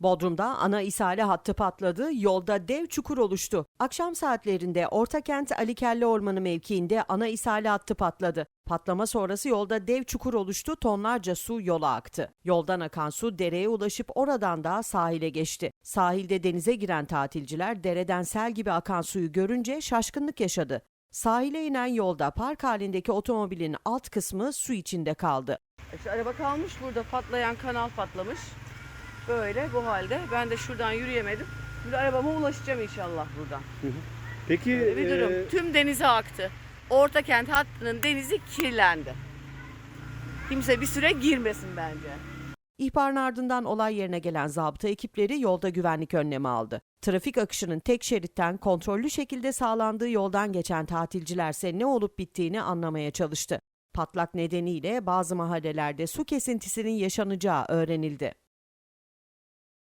Bodrum'da ana isale hattı patladı, yolda dev çukur oluştu. Akşam saatlerinde Ortakent Ali Kelle Ormanı mevkiinde ana isale hattı patladı. Patlama sonrası yolda dev çukur oluştu, tonlarca su yola aktı. Yoldan akan su dereye ulaşıp oradan da sahile geçti. Sahilde denize giren tatilciler dereden sel gibi akan suyu görünce şaşkınlık yaşadı. Sahile inen yolda park halindeki otomobilin alt kısmı su içinde kaldı. İşte araba kalmış burada patlayan kanal patlamış. Böyle bu halde. Ben de şuradan yürüyemedim. Şimdi arabama ulaşacağım inşallah buradan. Peki Böyle bir durum. e, Tüm denize aktı. Ortakent hattının denizi kirlendi. Kimse bir süre girmesin bence. İhbarın ardından olay yerine gelen zabıta ekipleri yolda güvenlik önlemi aldı. Trafik akışının tek şeritten kontrollü şekilde sağlandığı yoldan geçen tatilcilerse ne olup bittiğini anlamaya çalıştı. Patlak nedeniyle bazı mahallelerde su kesintisinin yaşanacağı öğrenildi.